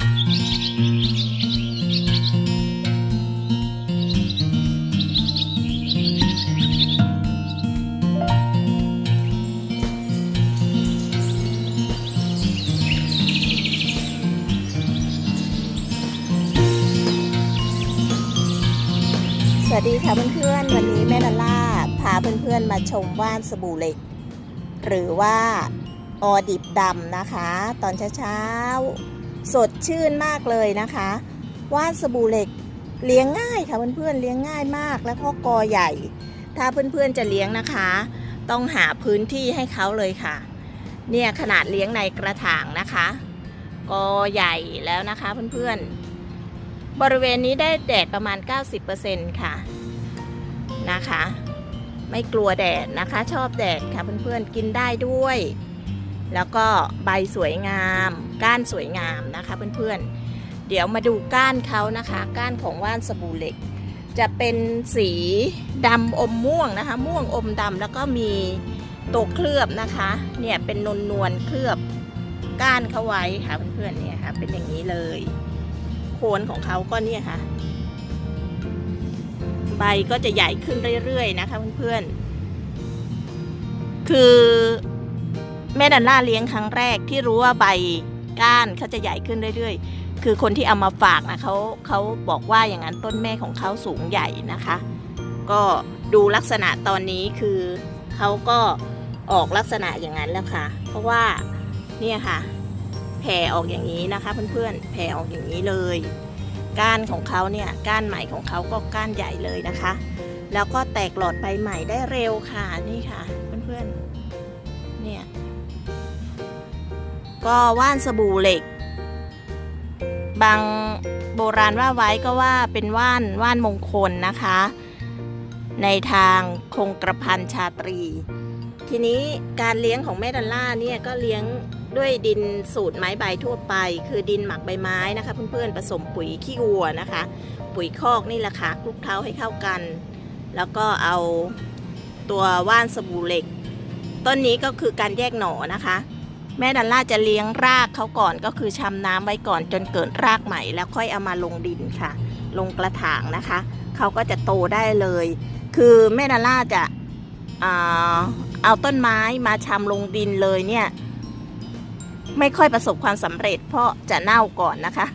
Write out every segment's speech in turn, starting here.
สวัสดีค่ะเพื่อนๆ วันนี้แม่ดอลล่าพาเพื่อนๆ มาชมว่านสบู่เหล็ก หรือว่าออดิบดำนะคะ ตอนเช้าๆ สดชื่นมากเลยนะคะว่านสบู่เหล็กเลี้ยงง่ายค่ะเพื่อนๆเลี้ยงง่ายมากแล้วก็กอใหญ่ ถ้าเพื่อนๆจะเลี้ยงนะคะ ต้องหาพื้นที่ให้เขาเลยค่ะ เนี่ยขนาดเลี้ยงในกระถางนะคะ กอใหญ่แล้วนะคะเพื่อนๆ บริเวณนี้ได้แดดประมาณ 90%ค่ะนะคะ ไม่กลัวแดดนะคะ ชอบแดดค่ะเพื่อนๆกินได้ด้วย แล้วก็ใบสวยงาม ก้านสวยงามนะคะเพื่อนๆ เดี๋ยวมาดูก้านเขานะคะ ก้านของว่านสบู่เหล็ก จะเป็นสีดำอมม่วงนะคะ ม่วงอมดำแล้วก็มีตัวเคลือบนะคะ เนี่ยเป็นนวลนวลเคลือบก้านเขาไว้ค่ะเพื่อนๆเนี่ยค่ะเป็นอย่างนี้เลย โคนของเขาก็เนี่ยค่ะ ใบก็จะใหญ่ขึ้นเรื่อยๆนะคะเพื่อนๆคือ แม่ดันล่าเลี้ยงครั้งแรกที่รู้ว่าใบก้านเขาจะใหญ่ขึ้นเรื่อยๆ คือคนที่เอามาฝากนะเขาเขาบอกว่าอย่างนั้นต้นแม่ของเขาสูงใหญ่นะคะ ก็ดูลักษณะตอนนี้คือเขาก็ออกลักษณะอย่างนั้นแล้วค่ะ เพราะว่าเนี่ยค่ะแผ่ออกอย่างนี้นะคะเพื่อนๆแผ่ออกอย่างนี้เลย ก้านของเขาเนี่ยก้านใหม่ของเขาก็ก้านใหญ่เลยนะคะ แล้วก็แตกหลอดใบใหม่ได้เร็วค่ะนี่ค่ะ เพื่อนๆเนี่ย ก็ว่านสบู่เหล็ก บางโบราณว่าไว้ก็ว่าเป็นว่านว่านมงคลนะคะ ในทางคงกระพันชาตรี ทีนี้การเลี้ยงของแม่ดัลล่าเนี่ยก็เลี้ยงด้วยดินสูตรไม้ใบทั่วไป คือดินหมักใบไม้นะคะเพื่อนๆผสมปุ๋ยขี้วัวนะคะ ปุ๋ยคอกนี่แหละค่ะคลุกเคล้าให้เข้ากัน แล้วก็เอาตัวว่านสบู่เหล็ก ต้นนี้ก็คือการแยกหน่อนะคะ แม่ดัลล่าจะเลี้ยงรากเขาก่อนก็คือชำน้ำไว้ก่อนจนเกิดรากใหม่ แล้วค่อยเอามาลงดินค่ะ ลงกระถางนะคะเขาก็จะโตได้เลย คือแม่ดัลล่าจะเอาต้นไม้มาชำลงดินเลยเนี่ย ไม่ค่อยประสบความสำเร็จ เพราะจะเน่าก่อนนะคะ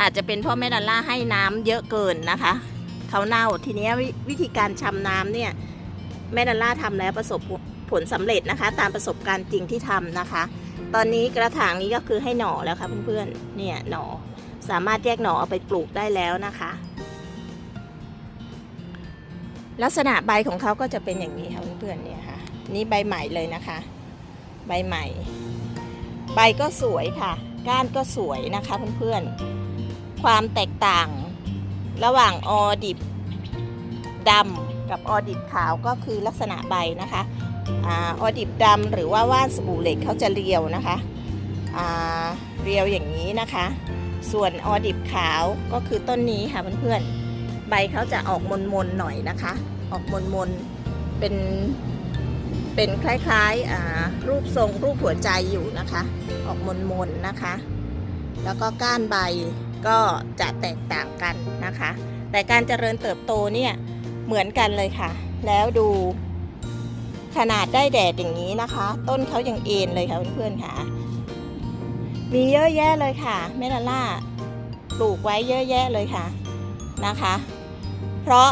อาจจะเป็นเพราะแม่ดัลล่าให้น้ำเยอะเกินนะคะเขาเน่าทีนี้วิธีการชำน้ำเนี่ยแม่ดัลล่าทำแล้วประสบ ผลสำเร็จนะคะ ตามประสบการณ์จริงที่ทำนะคะ ตอนนี้กระถางนี้ก็คือให้หน่อแล้วค่ะเพื่อนๆเนี่ยหน่อสามารถแยกหน่อเอาไปปลูกได้แล้วนะคะ ลักษณะใบของเขาก็จะเป็นอย่างนี้ค่ะเพื่อนๆเนี่ยค่ะนี่ใบใหม่เลยนะคะ ใบใหม่ ใบก็สวยค่ะ ก้านก็สวยนะคะเพื่อนๆความแตกต่างระหว่างออดิบดำกับออดิบขาวก็คือลักษณะใบนะคะ ออดิบดำหรือว่าว่านสบู่เหล็กเขาจะเรียวนะคะเรียวอย่างนี้นะคะ ส่วนออดิบขาวก็คือต้นนี้ค่ะเพื่อนๆใบเขาจะออกมนๆหน่อยนะคะ ออกมนๆเป็นเป็นคล้ายๆรูปทรงรูปหัวใจอยู่นะคะ ออกมนๆนะคะ แล้วก็ก้านใบก็จะแตกต่างกันนะคะ แต่การเจริญเติบโตเนี่ยเหมือนกันเลยค่ะ แล้วดู ขนาดได้แดดอย่างนี้นะคะ ต้นเขายังเอ็นเลยค่ะเพื่อนๆค่ะ มีเยอะแยะเลยค่ะเมลาล่าปลูกไว้เยอะแยะเลยค่ะนะคะ เพราะ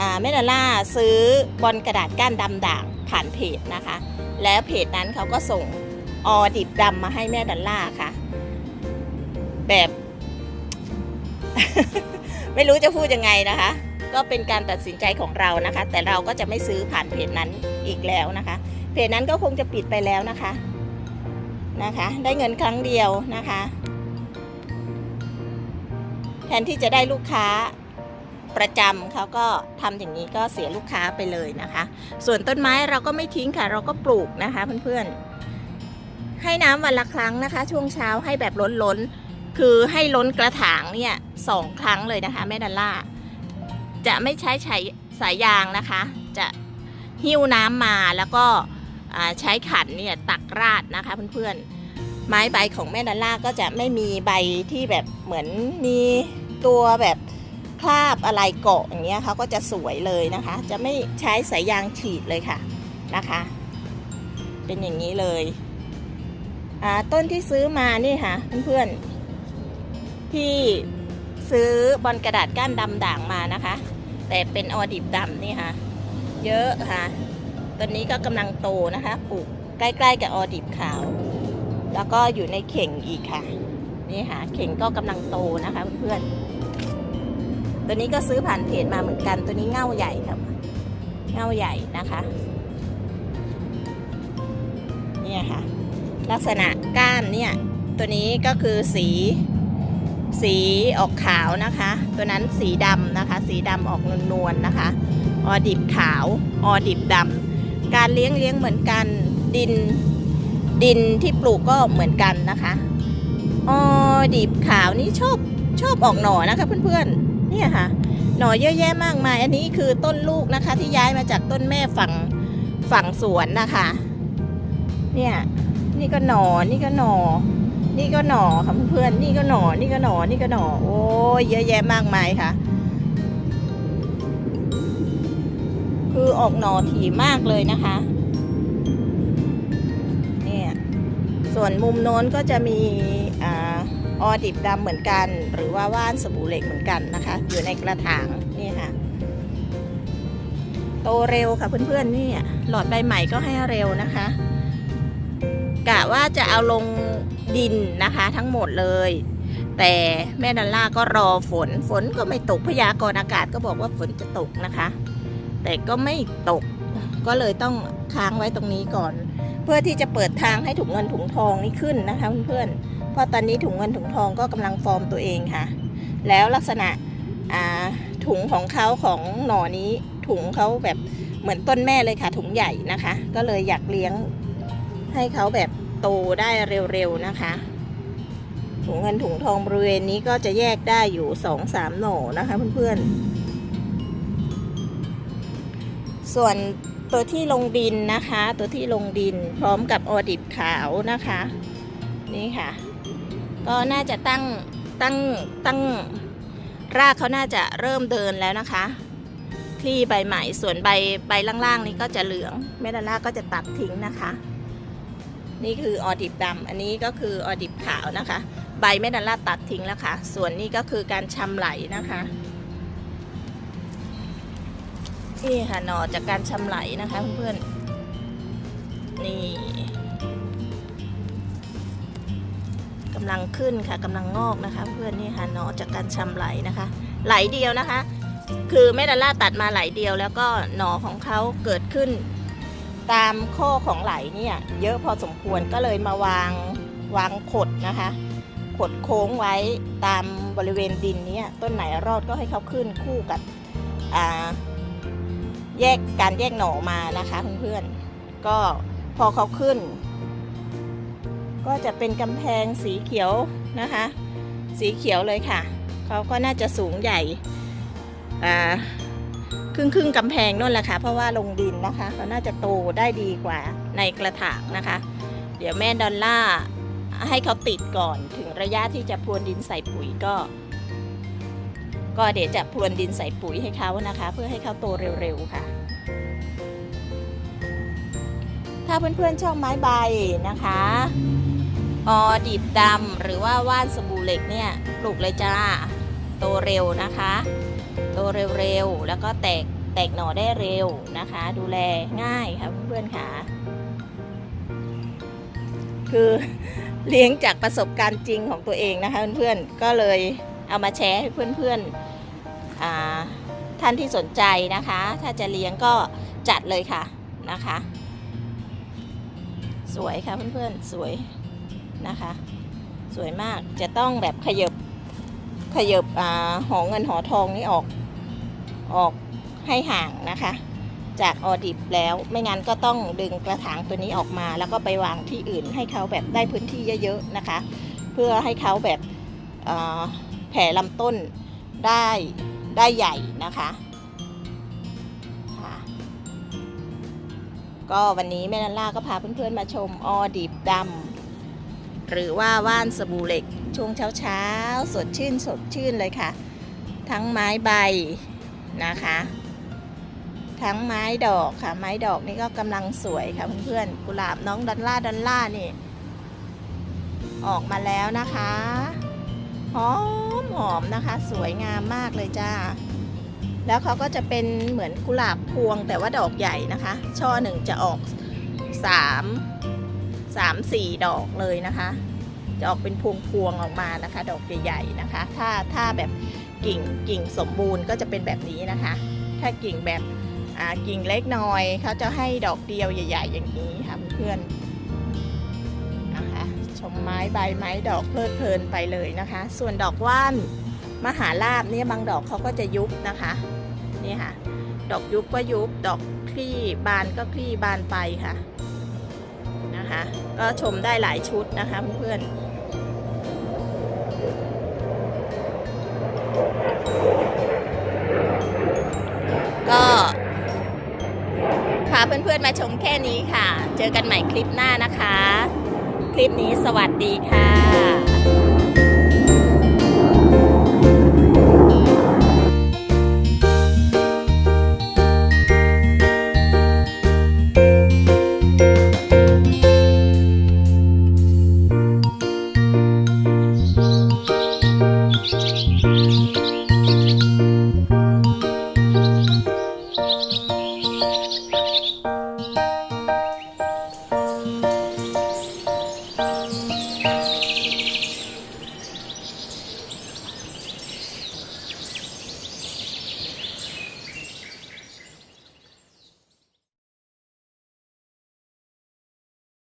อ่าเมดาล่าซื้อบอลกระดาษก้านดำด่างผ่านเพจนะคะ แล้วเพจนั้นเขาก็ส่งออดิบดำมาให้แม่ดัลล่าค่ะ แบบ ไม่รู้จะพูดยังไงนะคะ ก็เป็นการตัดสินใจของเรานะคะ แต่เราก็จะไม่ซื้อผ่านเพจนั้นอีกแล้วนะคะ เพจนั้นก็คงจะปิดไปแล้วนะคะนะคะ ได้เงินครั้งเดียวนะคะแทนที่จะได้ลูกค้าประจำเขาก็ทำอย่างนี้ก็เสียลูกค้าไปเลยนะคะ ส่วนต้นไม้เราก็ไม่ทิ้งค่ะ เราก็ปลูกนะคะเพื่อนๆ ให้น้ำวันละครั้งนะคะ ช่วงเช้าให้แบบล้นล้นๆคือให้ล้นกระถางเนี่ยสองครั้งเลยนะคะแม่ดัลล่า จะไม่ใช้ใช้สายยางนะคะ จะหิ้วน้ำมาแล้วก็ใช้ขันเนี่ยตักราดนะคะเพื่อนๆ ไม้ใบของแม่ดอลล่าก็จะไม่มีใบที่แบบเหมือนมีตัวแบบคราบอะไรเกาะอย่างเงี้ยเขาก็จะสวยเลยนะคะ จะไม่ใช้สายยางฉีดเลยค่ะนะคะ เป็นอย่างนี้เลยต้นที่ซื้อมานี่ค่ะเพื่อนๆที่ซื้อบอลกระดาษก้านดำด่างมานะคะ แต่เป็นออดิบดำนี่ค่ะ เยอะค่ะต้นนี้ก็กำลังโตนะคะปลูกใกล้ๆกับออดิบขาว แล้วก็อยู่ในเข่งอีกค่ะ นี่ค่ะ เข่งก็กำลังโตนะคะเพื่อนๆตัวนี้ก็ซื้อผ่านเพจมาเหมือนกัน ตัวนี้เง่าใหญ่ครับเง่าใหญ่นะคะเนี่ยค่ะ ลักษณะก้านเนี่ย ตัวนี้ก็คือสี สีออกขาวนะคะ ตัวนั้นสีดำนะคะ สีดำออกนวลๆนะคะ ออดิบขาว ออดิบดำการเลี้ยงเลี้ยงเหมือนกัน ดิน ดินที่ปลูกก็เหมือนกันนะคะ ออดิบขาวนี่ชอบชอบออกหน่อนะคะเพื่อนๆ เนี่ยค่ะ หน่อเยอะแยะมากมาย อันนี้คือต้นลูกนะคะ ที่ย้ายมาจากต้นแม่ฝั่งฝั่งสวนนะคะ เนี่ย นี่ก็หนอนี่ก็หน่อ นี่ก็หน่อค่ะเพื่อนนี่ก็หน่อนี่ก็หน่อนี่ก็หน่อโอ้ยเยอะแยะมากมายค่ะ คือออกหน่อถี่มากเลยนะคะเนี่ยส่วนมุมโน้นก็จะมีอาออดิบดำเหมือนกัน หรือว่าว่านสบู่เหล็กเหมือนกันนะคะ อยู่ในกระถางนี่ค่ะ โตเร็วค่ะเพื่อนๆนี่หลอดใบใหม่ก็ให้เร็วนะคะ กะว่าจะเอาลง ดินนะคะทั้งหมดเลย แต่แม่ดัลล่าก็รอฝน ฝนก็ไม่ตกพยากรณ์อากาศก็บอกว่าฝนจะตกนะคะ แต่ก็ไม่ตกก็เลยต้องค้างไว้ตรงนี้ก่อน เพื่อที่จะเปิดทางให้ถุงเงินถุงทองนี่ขึ้นนะคะเพื่อนๆเพราะตอนนี้ถุงเงินถุงทองก็กำลังฟอร์มตัวเองค่ะ แล้วลักษณะถุงของเขาของหน่อนี้ถุงเขาแบบเหมือนต้นแม่เลยค่ะ ถุงใหญ่นะคะ ก็เลยอยากเลี้ยงให้เขาแบบ โตได้เร็วๆนะคะ ถุงเงินถุงทองบริเวณนี้ก็จะแยกได้อยู่สองสามหน่อนะคะเพื่อนๆ ส่วนตัวที่ลงดินนะคะ ตัวที่ลงดินพร้อมกับออดิบขาวนะคะ นี่ค่ะ ก็น่าจะตั้งตั้งตั้งรากเขาน่าจะเริ่มเดินแล้วนะคะคลี่ใบใหม่ส่วนใบใบล่างๆนี้ก็จะเหลืองแม่ดาล่าก็จะตัดทิ้งนะคะ นี่คือออดิบดำอันนี้ก็คือออดิบขาวนะคะ ใบแม่ดาล่าตัดทิ้งแล้วค่ะ ส่วนนี้ก็คือการชำไหลนะคะนี่ค่ะหน่อจากการชำไหลนะคะเพื่อนๆนี่กำลังขึ้นค่ะกำลังงอกนะคะ เพื่อนนี่ค่ะหนอจากการชำไหลนะคะ ไหลเดียวนะคะ คือแม่ดาล่าตัดมาไหลเดียวแล้วก็หนอของเขาเกิดขึ้น ตามข้อของไหลเนี่ยเยอะพอสมควรก็เลยมาวางวางขดนะคะขดโค้งไว้ตามบริเวณดินนี้ต้นไหนรอดก็ให้เขาขึ้นคู่กับแยกการแยกหน่อมานะคะเพื่อนๆก็พอเขาขึ้น ก็จะเป็นกำแพงสีเขียวนะคะ สีเขียวเลยค่ะเขาก็น่าจะสูงใหญ่ ครึ่งครึ่งกำแพงนั่นแหละค่ะ เพราะว่าลงดินนะคะเขาน่าจะโตได้ดีกว่าในกระถางนะคะ เดี๋ยวแม่ดอลล่าให้เขาติดก่อนถึงระยะที่จะพรวนดินใส่ปุ๋ยก็ ก็เดี๋ยวจะพรวนดินใส่ปุ๋ยให้เขานะคะ เพื่อให้เขาโตเร็วๆค่ะ ถ้าเพื่อนๆชอบไม้ใบนะคะออดิบดำหรือว่าว่านสบู่เหล็กเนี่ยปลูกเลยจ้า โตเร็วนะคะ โตเร็วๆ แล้วก็แตกแตกหน่อได้เร็วนะคะ ดูแลง่ายค่ะเพื่อนๆค่ะ คือเลี้ยงจากประสบการณ์จริงของตัวเองนะคะเพื่อนๆ ก็เลยเอามาแชร์ให้เพื่อนๆท่านที่สนใจนะคะ ถ้าจะเลี้ยงก็จัดเลยค่ะนะคะ สวยค่ะเพื่อนๆ สวยนะคะ สวยมากจะต้องแบบขยบ ขยบอ่าหอเงินหอทองนี่ออกออกให้ห่างนะคะ จากออดิบแล้วไม่งั้นก็ต้องดึงกระถางตัวนี้ออกมา แล้วก็ไปวางที่อื่นให้เขาแบบได้พื้นที่เยอะๆนะคะ เพื่อให้เขาแบบแผ่ลำต้นได้ได้ใหญ่นะคะค่ะก็วันนี้แม่นันล่าก็พาเพื่อนๆมาชมออดิบดำ หรือว่าว่านสบู่เหล็ก ช่วงเช้าๆ สดชื่นสดชื่นเลยค่ะ ทั้งไม้ใบนะคะ ทั้งไม้ดอกค่ะ ไม้ดอกนี่ก็กำลังสวยค่ะเพื่อนๆกุหลาบน้องดอลล่าดอลล่านี่ ออกมาแล้วนะคะหอมหอมนะคะ สวยงามมากเลยจ้า แล้วเขาก็จะเป็นเหมือนกุหลาบพวงแต่ว่าดอกใหญ่นะคะ ช่อหนึ่งจะออกสาม สามสี่ดอกเลยนะคะ จะออกเป็นพวงพวงๆออกมานะคะ ดอกใหญ่ๆนะคะ ถ้าถ้าแบบกิ่งกิ่งสมบูรณ์ก็จะเป็นแบบนี้นะคะ ถ้ากิ่งแบบกิ่งเล็กน้อยเขาจะให้ดอกเดียวใหญ่ ๆ อย่างนี้ค่ะเพื่อนๆนะคะชมไม้ใบไม้ดอกเพลิดเพลินไปเลยนะคะ ส่วนดอกว่านมหาลาบเนี่ยบางดอกเขาก็จะยุบนะคะนี่ค่ะ ดอกยุบก็ยุบดอกคลี่บานก็คลี่บานไปค่ะ นะคะ ก็ชมได้หลายชุดนะคะเพื่อนๆก็พาเพื่อนๆมาชมแค่นี้ค่ะ เจอกันใหม่คลิปหน้านะคะ คลิปนี้สวัสดีค่ะ